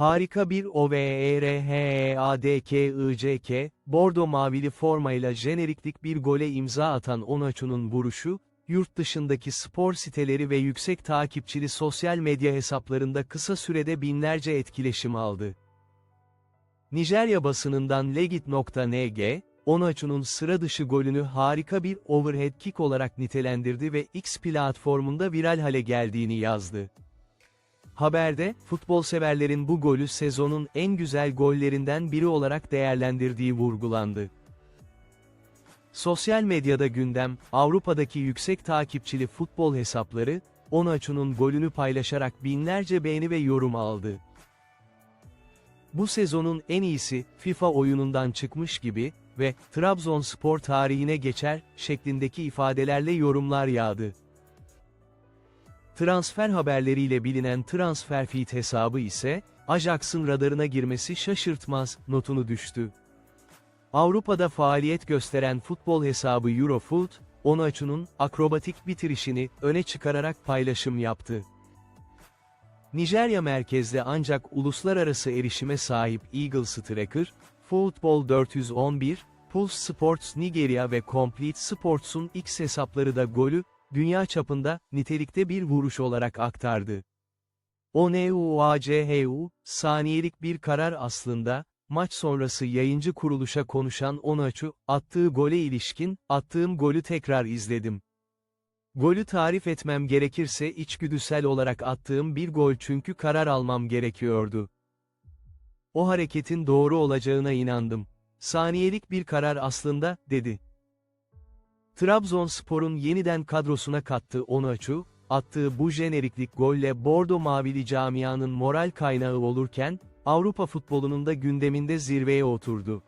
Harika bir OVERHEADKICK, bordo mavili formayla jeneriklik bir gole imza atan Onaçu'nun vuruşu, yurt dışındaki spor siteleri ve yüksek takipçili sosyal medya hesaplarında kısa sürede binlerce etkileşim aldı. Nijerya basınından legit.ng, Onaçu'nun sıra dışı golünü harika bir overhead kick olarak nitelendirdi ve X platformunda viral hale geldiğini yazdı. Haberde, futbol severlerin bu golü sezonun en güzel gollerinden biri olarak değerlendirdiği vurgulandı. Sosyal medyada gündem, Avrupa'daki yüksek takipçili futbol hesapları, Onaçu'nun golünü paylaşarak binlerce beğeni ve yorum aldı. Bu sezonun en iyisi, FIFA oyunundan çıkmış gibi ve Trabzonspor tarihine geçer şeklindeki ifadelerle yorumlar yağdı. Transfer haberleriyle bilinen Transferfeed hesabı ise, Ajax'ın radarına girmesi şaşırtmaz, notunu düştü. Avrupa'da faaliyet gösteren futbol hesabı Eurofoot, Onaçu'nun akrobatik bitirişini öne çıkararak paylaşım yaptı. Nijerya merkezli ancak uluslararası erişime sahip Eagle Striker, Football 411, Pulse Sports Nigeria ve Complete Sports'un X hesapları da golü, dünya çapında, nitelikte bir vuruş olarak aktardı. ONEUACHU, saniyelik bir karar aslında, maç sonrası yayıncı kuruluşa konuşan Onaçu, attığı gole ilişkin, attığım golü tekrar izledim. Golü tarif etmem gerekirse içgüdüsel olarak attığım bir gol çünkü karar almam gerekiyordu. O hareketin doğru olacağına inandım. Saniyelik bir karar aslında, dedi. Trabzonspor'un yeniden kadrosuna kattığı Onaçu, attığı bu jeneriklik golle Bordo Mavili camianın moral kaynağı olurken, Avrupa futbolunun da gündeminde zirveye oturdu.